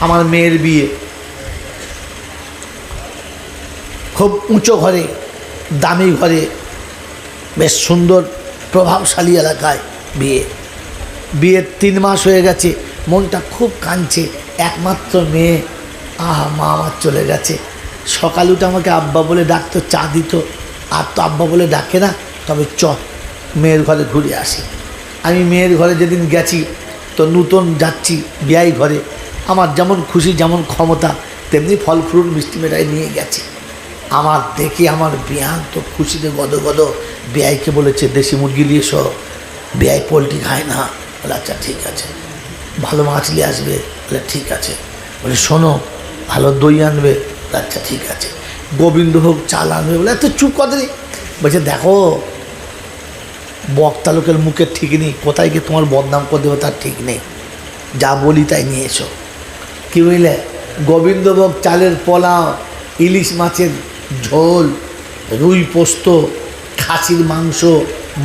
আমার মেয়ের বিয়ে। খুব উঁচু ঘরে, দামি ঘরে, বেশ সুন্দর, প্রভাবশালী এলাকায় বিয়ে। বিয়ের তিন মাস হয়ে গেছে, মনটা খুব কাঁদছে। একমাত্র মেয়ে, আহা, মা আমার চলে গেছে। সকাল উঠে আমাকে আব্বা বলে ডাকতো, চা দিত। আর তো আব্বা বলে ডাকে না, তবে চ, মেয়ের ঘরে ঘুরে আসি। আমি মেয়ের ঘরে যেদিন গেছি, তো নূতন যাচ্ছি বিয়াই ঘরে। আমার যেমন খুশি, যেমন ক্ষমতা, তেমনি ফল, ফ্রুট, মিষ্টি মেটাই নিয়ে গেছে। আমার দেখে আমার বিয়ান তো খুশিতে গদ গদ, বিয়াইকে বলেছে, দেশি মুরগি নিয়ে এসো। বিয়াই পোলট্রি খায় না। বলে আচ্ছা ঠিক আছে। ভালো মাছ নিয়ে আসবে। বলে, ঠিক আছে। বলে, শোনো, ভালো দই আনবে। আচ্ছা ঠিক আছে। গোবিন্দভোগ চাল আনবে, বলে, এত চুপ কথা নেই বলছে, দেখো, বক্তা লোকের মুখে ঠিক নেই। কোথায় গিয়ে তোমার বদনাম করে দেবে তার ঠিক নেই। যা বলি তাই নিয়ে এসো। কী বুঝলে গোবিন্দভোগ চালের পোলাও, ইলিশ মাছের ঝোল, রুই পোস্ত, খাসির মাংস,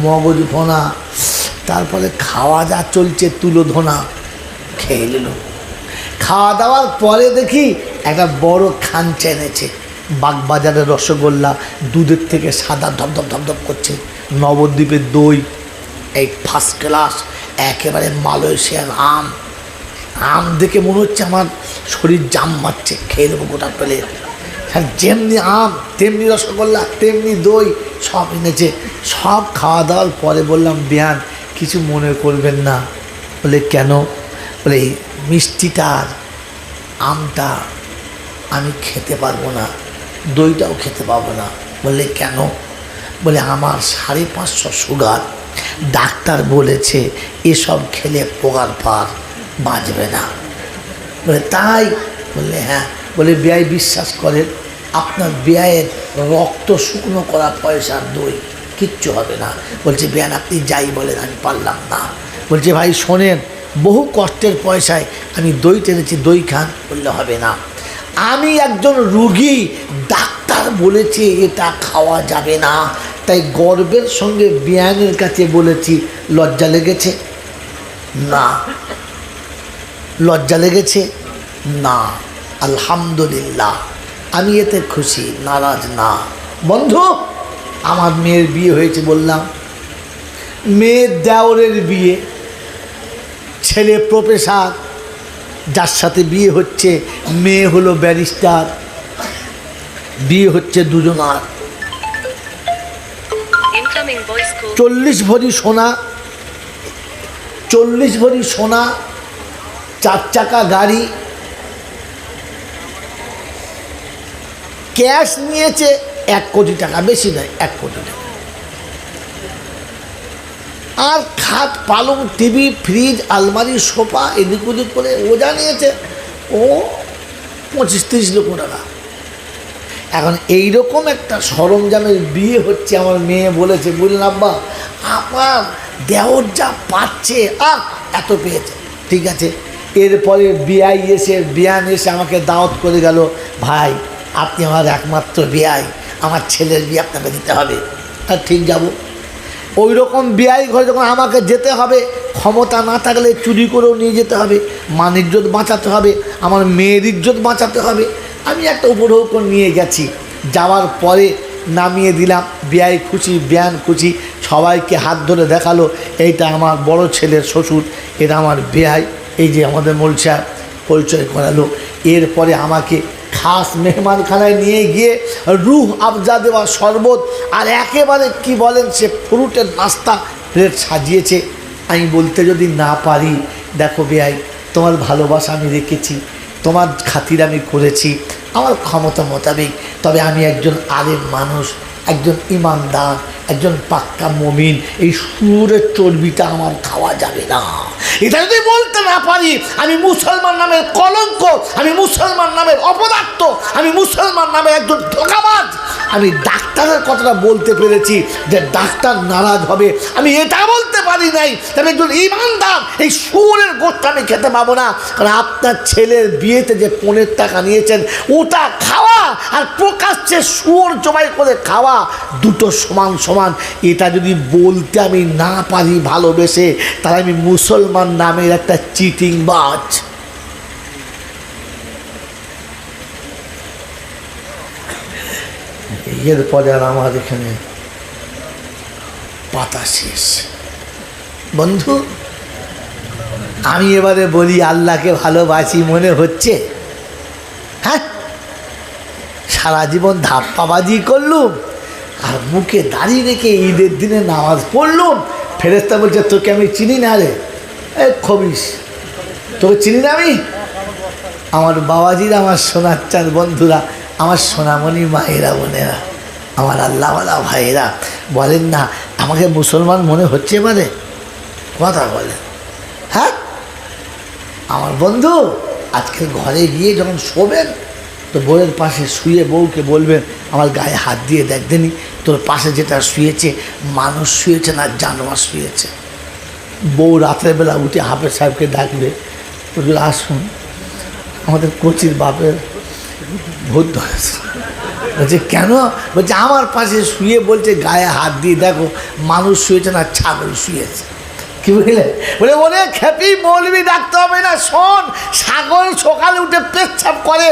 মগজ ভোনা, তারপরে খাওয়া যা চলছে তুলো ধোনা, খেয়ে নিল। খাওয়া দাওয়ার পরে দেখি একটা বড় খাঞ্চা এনেছে বাগবাজারের রসগোল্লা, দুধের থেকে সাদা ধপধপ ধপধপ করছে, নবদ্বীপের দই, এই ফার্স্ট ক্লাস একেবারে মালয়েশিয়ার আম। আম দেখে মনে হচ্ছে আমার শরীর জাম মারছে, খেয়ে দেবো গোটা পেলে। হ্যাঁ যেমনি আম, তেমনি রসগোল্লা, তেমনি দই, সব এনেছে। সব খাওয়া দাওয়ার পরে বললাম বিয়ান কিছু মনে করবেন না। বলে, কেন? বলে, এই মিষ্টিটার আমটা আমি খেতে পারব না, দইটাও খেতে পারব না। বললে কেন? বলে, আমার সাড়ে পাঁচশো সুগার, ডাক্তার বলেছে, এসব খেলে পোকার পার বাঁচবে না। বলে, তাই? বললে হ্যাঁ। বলে, ব্যয় বিশ্বাস করেন, আপনার ব্যয়ের রক্ত শুকনো করা পয়সার দই কিচ্ছু হবে না। বলছে, বেয়ান, আপনি যাই বলেন, আমি পারলাম না। বলছে, ভাই, শোনেন, বহু কষ্টের পয়সায় আমি দই টেনেছি, দই খান। বললে, হবে না। আমি একজন রুগী, ডাক্তার বলেছে, এটা খাওয়া যাবে না। তাই গর্বের সঙ্গে বিয়ানের কাছে বলেছি, লজ্জা লেগেছে? না। লজ্জা লেগেছে? না আলহামদুলিল্লাহ। আমি এতে খুশি নারাজ না। বন্ধু আমার মেয়ের বিয়ে হয়েছে বললাম। মেয়ের দেওরের বিয়ে ছেলে প্রফেসর যার সাথে বিয়ে হচ্ছে মেয়ে হলো ব্যারিস্টার বিয়ে হচ্ছে দুজনার। চল্লিশ ভরি সোনা চল্লিশ ভরি সোনা চার চাকা গাড়ি ক্যাশ নিয়েছে এক কোটি টাকা, বেশি নয়, এক কোটি টাকা। আর খাট, পালং, টিভি, ফ্রিজ, আলমারি, সোফা, এদিক ওদিক করে ও জানিয়েছে, ও পঁচিশ তিরিশ লক্ষ টাকা। এখন এইরকম একটা সরঞ্জামের বিয়ে হচ্ছে আমার মেয়ে বলেছে, বললেন, আব্বা, আমার দেওর যা পাচ্ছে, আহ, এত পেয়েছে। ঠিক আছে, এরপরে বিয়াই এসে, বিয়ান এসে আমাকে দাওয়াত করে গেল, ভাই আপনি আমার একমাত্র বিয়াই, আমার ছেলের বিয়ে আপনাকে দিতে হবে। তা ঠিক যাব। ওই রকম বিয়াই ঘরে যখন আমাকে যেতে হবে, ক্ষমতা না থাকলে চুরি করেও নিয়ে যেতে হবে, মান ইজ্জত বাঁচাতে হবে, আমার মেয়ের ইজ্জত বাঁচাতে হবে। আমি একটা উপঢৌক নিয়ে গেছি। যাওয়ার পরে নামিয়ে দিলাম, বিয়াই খুশি, বিয়ান খুশি, সবাইকে হাত ধরে দেখাল, এইটা আমার বড় ছেলের শ্বশুর, এটা আমার বেয়াই, এই যে আমাদের মোল সাহেব পরিচয় করালো। এরপরে আমাকে খাস মেহমানখানায় নিয়ে গিয়ে রুহ আবজা দেওয়া শরবত আর একেবারে কি বলেন সে ফ্রুটের নাস্তা প্লেট সাজিয়েছে। আমি বলতে যদি না পারি, দেখো বেআই, তোমার ভালোবাসা আমি রেখেছি, তোমার খাতির আমি করেছি, আমার ক্ষমতা মোতাবেক। তবে আমি একজন আলেম মানুষ একজন ইমানদার, একজন পাক্কা মমিন, এই সুরের চর্বিটা আমার খাওয়া যাবে না। এটা যদি বলতে না পারি, আমি মুসলমান নামের কলঙ্ক, আমি মুসলমান নামের অপদার্থ, আমি মুসলমান নামের একজন ধোকাবাজ আমি ডাক্তারের কথাটা বলতে পেরেছি যে ডাক্তার নারাজ হবে। আমি এটা বলতে পারি নাই তাহলে একজন ইমানদার এই শুয়োরের গোষ্ঠ আমি খেতে পাবো না। কারণ আপনার ছেলের বিয়েতে যে পনেরো টাকা নিয়েছেন, ওটা খাওয়া আর প্রকাশ্যে শুয়োর জবাই করে খাওয়া দুটো সমান সমান। এটা যদি বলতে আমি না পারি ভালোবেসে, তাহলে আমি মুসলমান নামের একটা চিটিং বাজ। এরপরে আর আমার এখানে পাতা শেষ। বন্ধু, আমি এবারে বলি আল্লাহকে ভালোবাসি মনে হচ্ছে? হ্যাঁ? সারা জীবন ধাপ্পাবাজি করলুম, আর মুখে দাঁড়িয়ে রেখে ঈদের দিনে নামাজ পড়লুম। ফেরেস্তা বলছে, তোকে আমি চিনি না রে। এ খবিস তোকে চিনি না আমি? আমার বাবাজির, আমার সোনার চাঁদ বন্ধুরা, আমার সোনামণি মায়েরা, বোনেরা, আমার আল্লাহওয়ালা ভাইয়েরা, বলেন না, আমাকে মুসলমান মনে হচ্ছে এবারে? কথা বলে। হ্যাঁ? আমার বন্ধু, আজকে ঘরে গিয়ে যখন শোবেন, তো বউয়ের পাশে শুয়ে বউকে বলবেন, আমার গায়ে হাত দিয়ে দেখ দেনি, তোর পাশে যেটা শুয়েছে, মানুষ শুয়েছে না, জানোয়ার শুয়েছে। বউ রাত্রেবেলা উঠে হাফেজ সাহেবকে ডাকবে, বলবে, আসুন, আমাদের কোচির বাপের ভূত ধরেছে। বলছে, কেন? বলছে, আমার পাশে শুয়ে বলছে, গায়ে হাত দিয়ে দেখো, মানুষ শুয়েছে না, ছাগল শুয়েছে। কি বুঝলে বলে বলে খেপি মৌলবি, ডাকতে হবে না, শোন, ছাগল সকালে উঠে পেচ্ছাপ করে,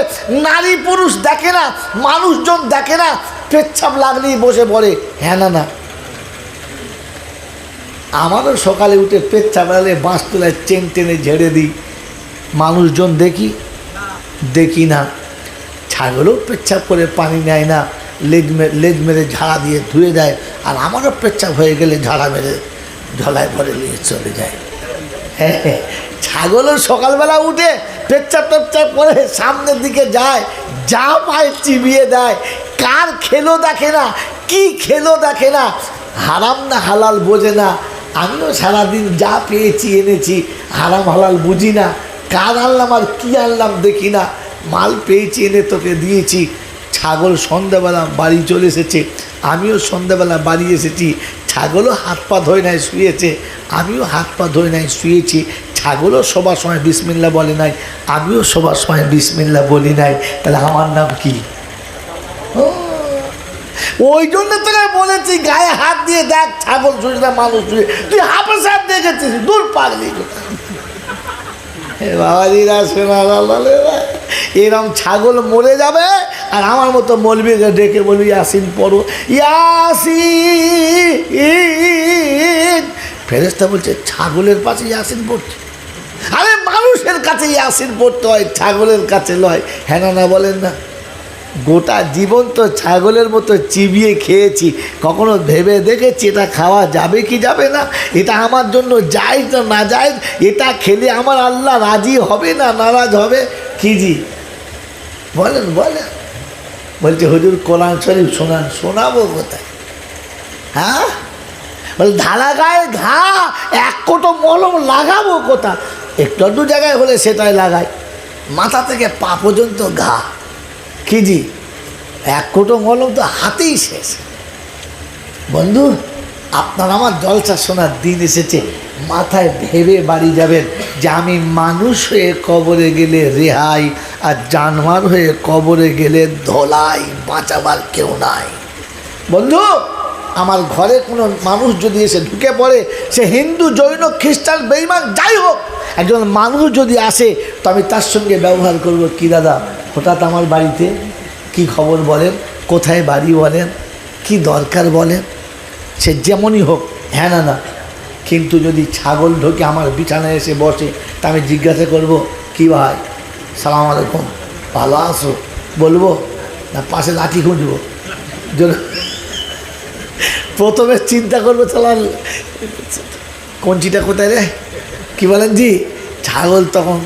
নারী পুরুষ দেখে না, মানুষজন দেখে না, পেচ্ছাপ লাগলেই বসে পড়ে। হ্যাঁ না না। আমারও সকালে উঠে পেচ্ছাপ লাগলে বাঁশ তোলায় চেন টেনে ঝেড়ে দিই। মানুষজন দেখি? দেখি না। ছাগলও পেচ্ছাপ করে পানি নেয় না, লেজ মেরে লেজ মেরে ঝাড়া দিয়ে ধুয়ে দেয়, আর আমারও পেচ্ছাপ হয়ে গেলে ঝাড়া মেরে ঝলায় ভরে নিয়ে চলে যায়। হ্যাঁ হ্যাঁ, ছাগলও সকালবেলা উঠে পেচ্ছাপ টেচ্ছাপ করে সামনের দিকে যায় যা পায় চিবিয়ে দেয়। কার খেলো দেখে না কি খেলো দেখে না। হারাম না হালাল বোঝে না। আমিও সারাদিন যা পেয়েছি এনেছি হারাম হালাল বুঝি না। কার আনলাম আর কী আনলাম দেখি না। মাল পেয়েছি এনে তোকে দিয়েছি। ছাগল সন্ধ্যাবেলা বাড়ি চলে এসেছে। আমিও সন্ধ্যাবেলা বাড়ি এসেছি। ছাগলও হাত পা ধোয় নাই শুয়েছে। আমিও হাত পা ধোয় নাই শুয়েছি। ছাগলও সবার সময় বিসমিল্লা বলে নাই। আমিও সবার সময় বিসমিল্লা বলি নাই। তাহলে আমার নাম কি? ওই জন্য তোকে বলেছি, গায়ে হাত দিয়ে দেখ, ছাগল শুয়ে না, মানুষ শুয়ে। তুই হাফে সাহেব দেখেছিস, দূর পাগলি বাবাজিরা শোনার এরম ছাগল মরে যাবে আর আমার মতো মলবিকে ডেকে বলবি, ইয়াসিন, পড়ো। ইয়াসিন! ফেরেস্তা বলছে, ছাগলের পাশে ইয়াসিন পড়ছে। আরে মানুষের কাছে ইয়াসিন পড়তে হয়, ছাগলের কাছে লয় হ্যাঁ না বলেন না। গোটা জীবন তো ছাগলের মতো চিবিয়ে খেয়েছি। কখনো ভেবে দেখেছি, এটা খাওয়া যাবে কি যাবে না? এটা আমার জন্য যায় না না এটা খেলে আমার আল্লাহ রাজি হবে না নারাজ হবে? কি জি? বলেন বলেন। বলছে, হুজুর, কোরআন শরীফ শোনান, শোনাবো কোথায়? হ্যাঁ? বলে ধারা গায়ে ঘা, এক কোটো মলম লাগাবো কোথা একটু দু জায়গায় হলে সেটাই লাগাই মাথা থেকে পা পর্যন্ত ঘা। কি জি? এক কোটো মলম তো হাতেই শেষ। বন্ধু আপনার আমার জলসা শোনার দিন এসেছে। মাথায় ভেবে বাড়ি যাবেন যে আমি মানুষ হয়ে কবরে গেলে রেহাই আর জানোয়ার হয়ে কবরে গেলে ধলাই, বাঁচাবার কেউ নাই। বন্ধু, আমার ঘরে কোনো মানুষ যদি এসে ঢুকে পড়ে, সে হিন্দু, জৈন, খ্রিস্টান বেইমান যাই হোক, একজন মানুষ যদি আসে, তো আমি তার সঙ্গে ব্যবহার করব কি দাদা? হঠাৎ আমার বাড়িতে কি খবর বলেন? কোথায় বাড়ি বলেন? কি দরকার বলেন? সে যেমনই হোক হ্যাঁ না না। কিন্তু যদি ছাগল ঢোকে আমার বিছানায় এসে বসে, তা আমি জিজ্ঞাসা করব, কি ভাই? সালাম আলাইকুম। ভালো আছো? বলব, না, পাশে লাঠি খুঁজবো। প্রথমে চিন্তা করব চালান কঞ্চিটা কোথায় রে? কী বলেন জি? ছাগল তখন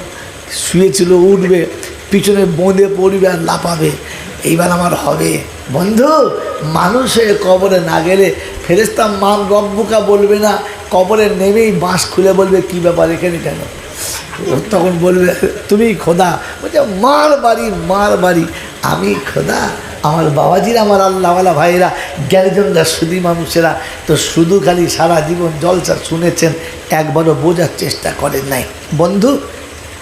শুয়েছিল, উঠবে, পিছনে বোঁদে পড়বে আর লাপাবে এইবার আমার হবে। বন্ধু মানুষ হয়ে কবরে না গেলে ফেরেস্তা মান রব্বুকা বলবে না, কবরে নেমেই বাঁশ খুলে বলবে, কি ব্যাপার এখানে কেন? তখন বলবে, তুমি খোদা। বলছে, মার বাড়ি মার বাড়ি। আমি খোদা, আমার বাবাজিরা, আমার আল্লাহওয়ালা ভাইয়েরা, জ্ঞানীজনরা, সুদী মানুষেরা, তো শুধু খালি সারা জীবন জলসা শুনেছেন, একবারও বোঝার চেষ্টা করেন নাই। বন্ধু,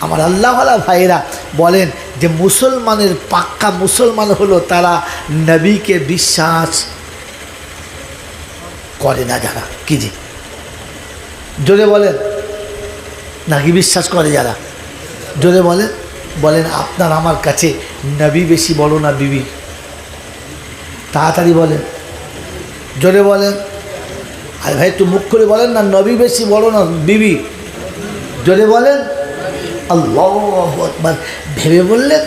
আমার আল্লাহওয়ালা ভাইয়েরা বলেন যে, মুসলমানের পাক্কা মুসলমান হলো তারা নবীকে বিশ্বাস করে না যারা। কি যে? জোরে বলেন। নাকি বিশ্বাস করে যারা? জোরে বলেন। বলেন, আপনার আমার কাছে নবী বেশি বড় না বিবি তাড়াতাড়ি বলেন। জোরে বলেন। আর ভাই, একটু মুখ করে বলেন না, নবী বেশি বড় না বিবি? জোরে বলেন। আল্লাহ ভেবে বললেন?